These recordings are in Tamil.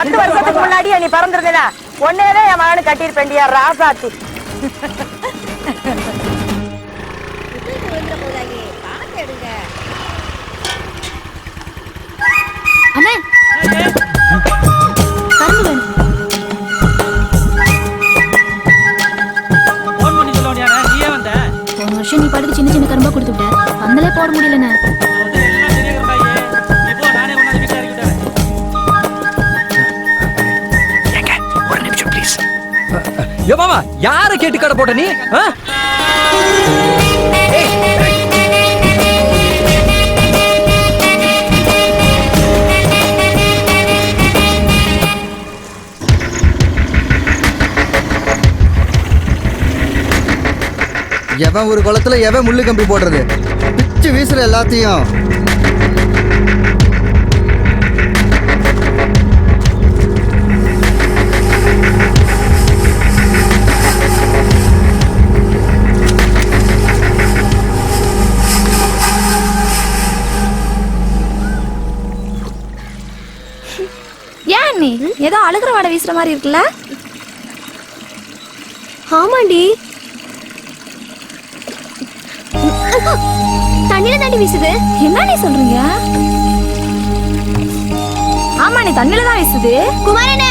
பத்து வருஷத்துக்கு முன்னாடியே நீ பிறந்திருந்தா ஒன்னேதான் என் மகனு கட்டியிருப்பேண்டியா ராசாத்தி. நீ பாட்டுக்கு சின்ன சின்ன கரும்பா கொடுத்து விட்ட. பந்தலே போட முடியலண்ணே. மாமா யார கேட்டு கடை போட்ட நீ? ஆ? எவன் ஒரு குளத்துல எவன் முள்ளு கம்பி போடுறது? பிச்சு வீசுற எல்லாத்தையும். ஏதோ அழுகிற வாடை வீசுற மாதிரி இருக்குல்ல? ஆமாண்டி. தண்ணியில தாண்டி வீசுது. என்ன நீ சொல்றீங்க? ஆமாண்ணே தண்ணியில தண்ணில தான் வீசுது. குமாரனே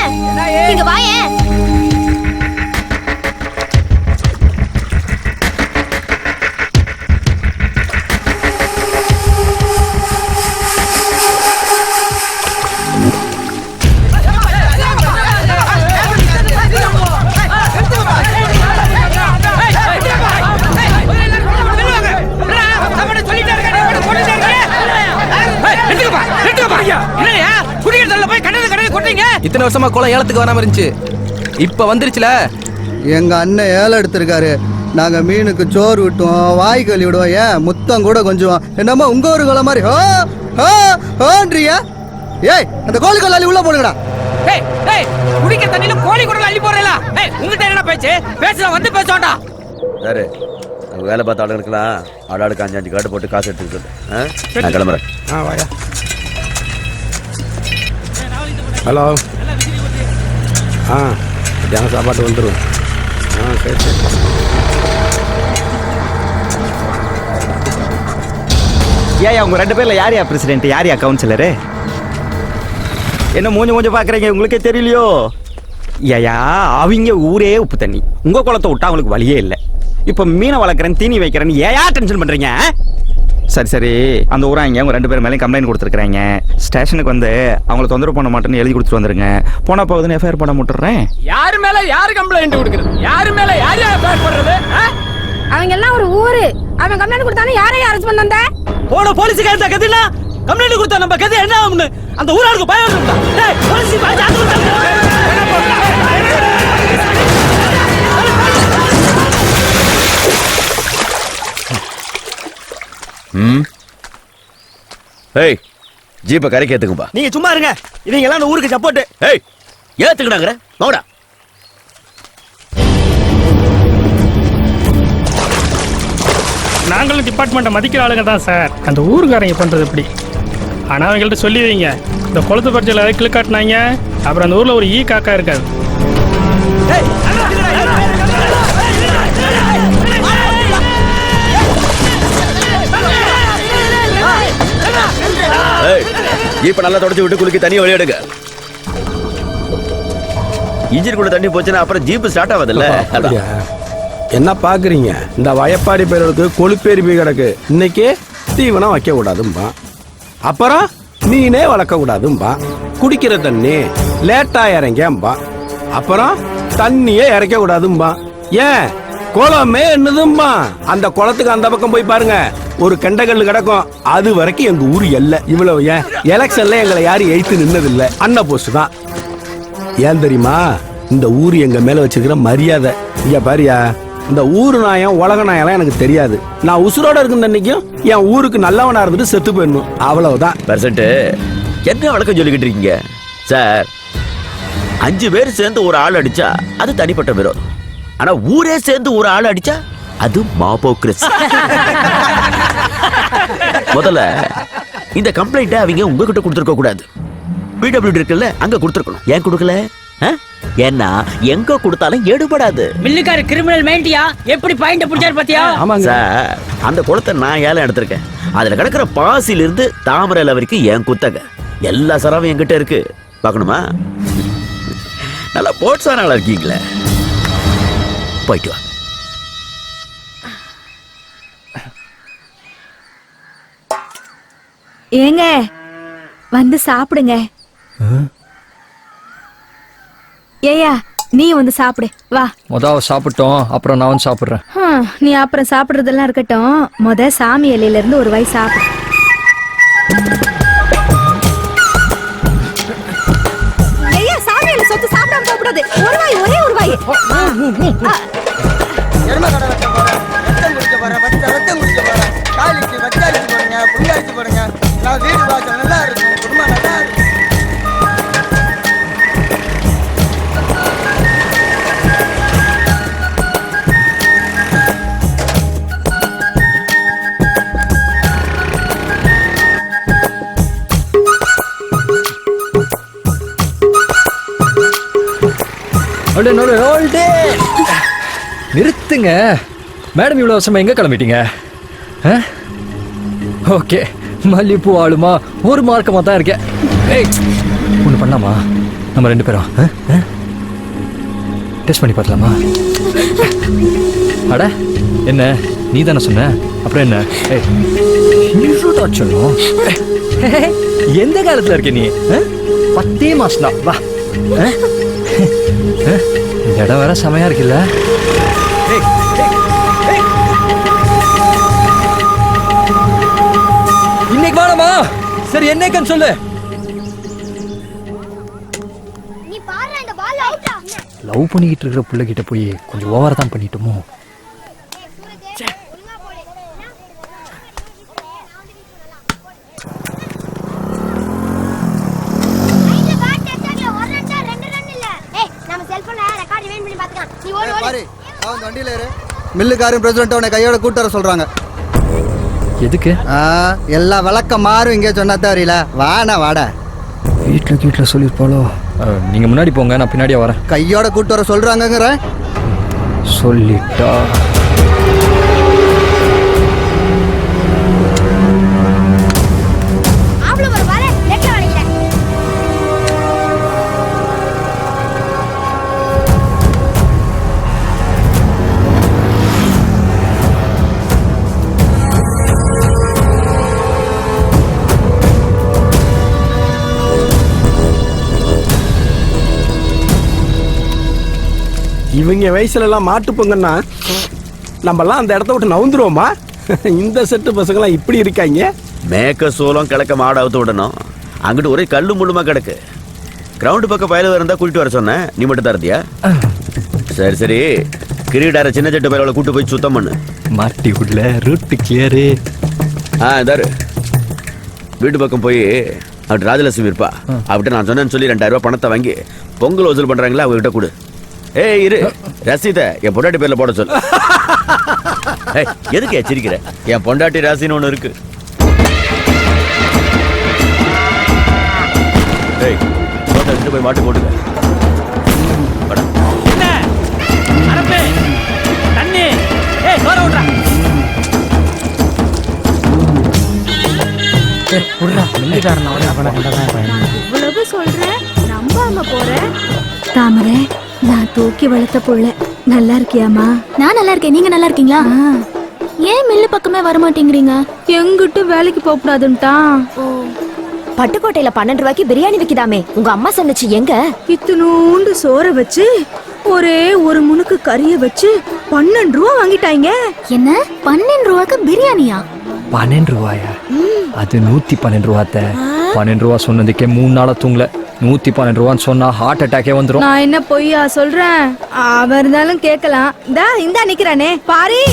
இங்க வாயே. இத்தனை வருஷமா குளம் ஏலத்துக்கு வராம இருந்துச்சு. இப்ப வந்துருச்சுல? எங்க அண்ணன் ஏலம் எடுத்திருக்காரு. நாங்க மீனுக்கு சோறு விட்டோம் வாய் கழுவி விடுவோம். ஏன்? முத்தம் கூட கொஞ்சம் என்னமோ உங்க ஒரு குளம் மாதிரி? ஹோ ஹோ ஹோன்றியா ஏய் அந்த கோழி கொள்ளாளி உள்ள போடுங்கடா. குடிக்கிற தண்ணியில கோழி குடல் அள்ளி போறல உங்ககிட்ட என்ன பேச்சு? பேசுற வந்து பேச வேண்டாம். சார் அங்கே வேலை பார்த்த ஆளுங்களுக்குலாம் ஆளாளுக்கு அஞ்சு அஞ்சு கார்டு போட்டு காசு எடுத்துக்க சொல்லு. ஆ? நான் கிளம்புறேன். ஆ வாயா. ஹலோ. ஆ மத்தியானம் சாப்பாட்டு வந்துடும் ஆ சரி சரி ஏயா உங்கள் ரெண்டு பேரில் யார் யா பிரசிடென்ட் யார் யா கவுன்சிலரு என்ன மூஞ்சி மூஞ்ச பார்க்குறீங்க உங்களுக்கே தெரியலையோ ஏயா அவங்க ஊரே உப்பு தண்ணி உங்கள் குளத்தை விட்டா அவங்களுக்கு வழியே இல்லை இப்போ மீனை வளர்க்குறேன் தீனி வைக்கிறேன்னு ஏயா டென்ஷன் பண்ணுறீங்க சரி சரி. அந்த ஊராங்க உங்க ரெண்டு பேர் மேலேயும் கம்ப்ளைண்ட் கொடுத்துருக்காங்க ஸ்டேஷனுக்கு வந்து அவங்கள தொந்தரவு பண்ண மாட்டேன்னு எழுதி கொடுத்துட்டு வந்துருங்க. போனா போகுதுன்னு எஃப்ஐஆர் பண்ண முட்டுறேன். யாரு மேல யாரு கம்ப்ளைண்ட் கொடுக்குறது? யாரு மேல யார் யார் பேர் போடுறது? அவங்க எல்லாம் ஒரு ஊரு. அவன் கம்ப்ளைண்ட் கொடுத்தானே யாரையும் அரெஸ்ட் பண்ண வந்த? போன போலீஸுக்கு எடுத்த கதில கம்ப்ளைண்ட் கொடுத்தா நம்ம கதை என்ன ஆகும்னு? அந்த ஊராளுக்கு பயம் இருக்குதா? டேய் போலீஸ் பாத்து அது ஏய் ஜீப்பை கரைக்கு ஏற்றுக்கும்பா நீங்க சும்மா இருங்க. இவங்க எல்லாம் அந்த ஊருக்கு சப்போர்ட் ஏய் ஏற்றுக்கினாங்கிற மௌடா நாங்களும் டிபார்ட்மெண்ட்டை மதிக்கிற ஆளுங்க தான் சார். அந்த ஊருக்காரங்க பண்ணுறது எப்படி? ஆனால் அவங்கள்ட்ட சொல்லி வைங்க இந்த குளத்து ஏதாவது கிளிக்காட்டினாங்க அப்புறம் அந்த ஊரில் ஒரு ஈ காக்கா இருக்காது. ஜீப்பை நல்லா தொடச்சி விட்டு குலுக்கி தண்ணி வழி எடுங்க. இன்ஜினுக்குள்ள தண்ணி போச்சுன்னா அப்புறம் ஜீப்பு ஸ்டார்ட் ஆகாதுல்ல? அதான். என்ன பார்க்குறீங்க இந்த வயப்பாடி பேருக்கு கொழுப்பேறி போய் கிடக்கு. இன்னைக்கு தீவனம் வைக்க கூடாதும்பா அப்புறம் மீனே வளர்க்க கூடாதும்பா குடிக்கிற தண்ணி லேட்டா இறங்கம்பா அப்புறம் தண்ணியே இறக்க கூடாதும்பா ஏன்? குளமே என்னதும்மா? அந்த குளத்துக்கு அந்த பக்கம் போய் பாருங்க. ஒரு கெண்டகல் கிடக்கும். அது வரைக்கும் எங்க ஊர் எல்லை. இவ்வளவு ஏன்? எலெக்ஷன்ல எங்களை யாரும் எய்த்து நின்னதில்ல. அண்ணா போஸ்ட் தான். ஏன் தெரியுமா? இந்த ஊர் எங்க மேல வச்சிருக்கிற மரியாதை. இங்க பாரியா? இந்த ஊர் நாயம் உலக நாயெல்லாம் எனக்கு தெரியாது. நான் உசுரோட இருக்கும் அன்னைக்கும் என் ஊருக்கு நல்லவனா இருந்துட்டு செத்து போயிடணும். அவ்வளவுதான். பெர்சன்ட் என்ன வழக்கம் சொல்லிக்கிட்டு இருக்கீங்க? சார் அஞ்சு பேர் சேர்ந்து ஒரு ஆள் அடிச்சா அது தனிப்பட்ட விரோதம். ஆனா ஊரே சேர்ந்து ஒரு ஆள் அடிச்சா அது மாபோக்ரஸ் முதல்ல இந்த கம்ப்ளைண்ட்டை அவங்க உங்ககிட்ட கொடுத்துருக்க கூடாது. பிடபிள்யூடி இருக்குல்ல அங்க கொடுத்துருக்கணும். ஏன் கொடுக்கல? ஆ? ஏன்னா எங்க கொடுத்தாலும் எடுபடாது. மில்லுக்கார கிரிமினல் மைண்டியா எப்படி பாயிண்ட் பிடிச்சாரு பாத்தியா? ஆமாங்க. சார் அந்த குளத்தை நான் ஏலம் எடுத்திருக்கேன். அதுல கிடக்குற பாசில இருந்து தாமரை இலை வரைக்கும் என் குத்தக. எல்லா சரவும் என்கிட்ட இருக்கு. பார்க்கணுமா? நல்லா போட்ஸானால இருக்கீங்களே? போயிட்டு வா ஏங்க வந்து சாப்பிடுங்க. ஏயா நீ வந்து சாப்பிடு. வா. மொதல் சாப்பிட்டோம் அப்புறம் நான் வந்து சாப்பிட்றேன். நீ அப்புறம் சாப்பிடுறதெல்லாம் இருக்கட்டும். முத சாமி இலையில இருந்து ஒரு வாய் சாப்பிடு. போகக்கூடாது ஒரு வாய் ஒரே ஒரு வாய் நிறுத்துங்க. மேடம் இவ்வளோ வருஷமா எங்கே கிளம்பிட்டீங்க? ஓகே மல்லிப்பூ ஆளுமா ஒரு மார்க்கமாக தான் இருக்கேன். ஏய் ஒன்று பண்ணாமா நம்ம ரெண்டு பேரும் டெஸ்ட் பண்ணி பார்க்கலாமா? அட என்ன? நீ தானே சொன்ன? அப்புறம் என்ன? சொல்லும் எந்த காலத்தில் இருக்க நீ? பத்தே மாசம் தான் வா இந்த இடம் வேற செமையா இருக்குல்ல. இன்னைக்கு வாடமா சரி என்னைக்குன்னு சொல்லு. லவ் பண்ணிக்கிட்டு இருக்கிற பிள்ளைகிட்ட போய் கொஞ்சம் ஓவரா தான் பண்ணிட்டோமோ? பாரு அவன் வண்டியில ஏறு மில்லுக்காரன் பிரசிடண்ட் உன்னை கையோட கூட்டு வர சொல்றாங்க. எதுக்கு? ஆ, எல்லா விளக்கம் மாறும் இங்கே சொன்னா தெரியல வாடா வாடா. வீட்டில் வீட்டில் சொல்லியிருப்பாளோ? நீங்கள் முன்னாடி போங்க நான் பின்னாடியே வரேன். கையோட கூட்டு வர சொல்றாங்கங்கிற? சொல்லிட்டா? இவங்க வயசுல எல்லாம் மாட்டு பொங்கன்னா நம்மலாம் அந்த இடத்த விட்டு நவுந்துருவோமா? இந்த செட்டு பசங்களாம் இப்படி இருக்காங்க? மேக்க சோளம் கிழக்க மாடு அவுத்து விடணும். அங்கிட்டு ஒரே கல்லு முள்ளுமா கிடக்கு. கிரவுண்டு பக்கம் பயல இருந்தா கூட்டிட்டு வர சொன்னேன். நீ மட்டும் தரதியா சரி சரி. கிரீடார சின்ன சட்டு பயல கூட்டு போய் சுத்தம் பண்ணு. மாட்டி உள்ள ரூட்டு கிளியரு ஆ இதாரு வீட்டு பக்கம் போய் அப்படி ராஜலட்சுமி இருப்பா. அவட்ட நான் சொன்னேன்னு சொல்லி ரெண்டாயிரம் ரூபாய் பணத்தை வாங்கி பொங்கல் வசூல் பண்றாங்களா அவங்ககிட்ட கொடு. ஏய் இரு. ரசீத என் பொண்டாட்டி பேர்ல போட சொல்லு. எதுக்கு எச்சரிக்கிற? என் பொண்டாட்டி ராசின்னு ஒண்ணு இருக்கு. ஏய் எடுத்துட்டு போய் மாட்டு போட்டுக்க இவ்வளவு சொல்றேன் நம்பாம போற? தாமரை நான் தூக்கி வளர்த்த புள்ள. நல்லா இருக்கியாமா நான் நல்லா இருக்கேன். நீங்க நல்லா இருக்கீங்களா? ஏன் மில்லு பக்கமே வர மாட்டேங்கிறீங்க எங்கிட்ட வேலைக்கு போக கூடாதுன்ட்டான் பட்டுக்கோட்டையில பன்னெண்டு ரூபாய்க்கு பிரியாணி விக்குதாமே. உங்க அம்மா சொன்னுச்சு எங்க? இத்தினூண்டு சோற வச்சு ஒரே ஒரு முனுக்கு கறிய வச்சு பன்னெண்டு ரூபா வாங்கிட்டாங்க என்ன? பன்னெண்டு ரூபாய்க்கு பிரியாணியா? பன்னெண்டு ரூபாயா? அது நூத்தி பன்னெண்டு ரூபாத்த. பன்னெண்டு ரூபா சொன்னதுக்கே மூணு நாளா தூங்கல. நூத்தி பன்னெண்டு ரூபான்னு சொன்னா ஹார்ட் அட்டாக்கே வந்துரும். நான் என்ன பொய்யா சொல்றேன்? அவ இருந்தாலும் கேட்கலாம். இந்தா இந்தா நிக்கிறானே. பாரி.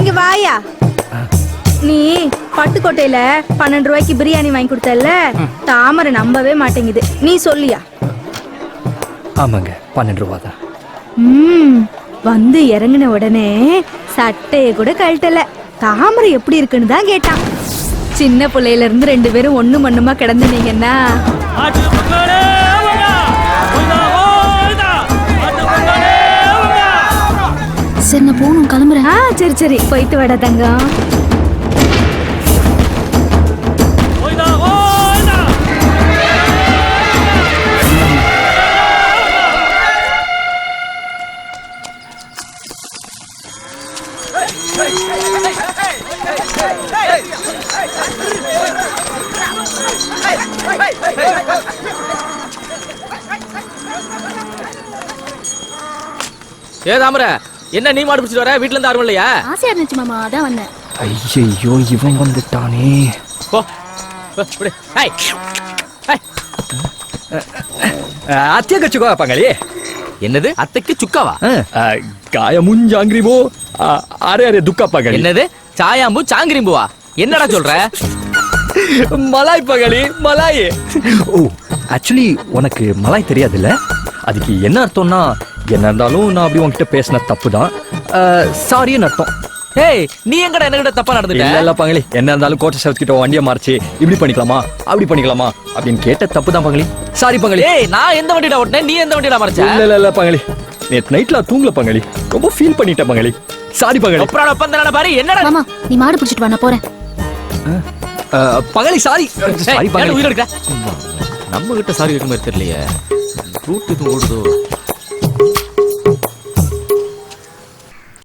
இங்க வாயா. நீ பட்டுக்கோட்டையில பன்னெண்டு ரூபாய்க்கு பிரியாணி வாங்கி கொடுத்தல தாமரை நம்பவே மாட்டேங்குது. நீ சொல்லியா? ஆமாங்க பன்னெண்டு ரூபா தான். ம் வந்து இறங்கின உடனே சட்டைய கூட கழட்டல. தாமரை எப்படி இருக்குன்னு தான் கேட்டான். சின்ன பிள்ளையில இருந்து ரெண்டு பேரும் ஒண்ணு மண்ணுமா கிடந்துனீங்கன்னா சரி நான் போகணும் கிளம்புறேன். சரி சரி. போயிட்டு வாடா தங்கம். ஏ தாமர என்ன நீ மாடு பிடிச்சிட்டு வர? வீட்ல இருந்து யாரும் இல்லையா? ஆசையா இருந்துச்சு மாமா அதான் வந்தேன். ஐயோ இவன் வந்துட்டானே. போ. ஹேய். ஹேய். அத்திய கச்சுக்கோ பங்களி என்னது? அத்தைக்கு சுக்காவா? காயமும் ஜாங்கிரிபோ அரே அரே துக்கா பங்களி என்னது? சாயாம்பு சாங்கிரிம்புவா? என்னடா சொல்ற? மலாய் பங்களி மலாய். ஓ ஆக்சுவலி உனக்கு மலாய் தெரியாதுல்ல? அதுக்கு என்ன அர்த்தம்னா என்ன இருந்தாலும் நான் அப்படி உன்கிட்ட பேசின தப்பு தான். சாரின்னு அர்த்தம். ஏய் நீ எங்கடா என்ன தப்பா நடந்துட்ட? இல்ல இல்ல பங்களி என்ன இருந்தாலும் கோட்டை சவுத் கிட்ட வண்டியை மாறிச்சு இப்படி பண்ணிக்கலாமா? அப்படி பண்ணிக்கலாமா? அப்படின்னு கேட்ட தப்பு தான் பங்களி சாரி பங்களி ஏய் நான் எந்த வண்டியில ஓட்டினேன்? நீ எந்த வண்டியில மறைச்ச? இல்ல இல்ல இல்ல பங்களி நேத்து நைட்ல தூங்கல பங்களி ரொம்ப ஃபீல் பண்ணிட்டேன் பங்களி சாரி பங்களி அப்புறம் ஒப்பந்தன பாரு. என்னடா? மாமா நீ மாடு பிடிச்சிட்டு வா நான் போறேன். பங்களி சாரி சாரி பங்களி உயிர் எடுக்க நம்ம கிட்ட சாரி கேட்க மாதிரி தெரியலையே. ரூட் இது ஓடுதோ?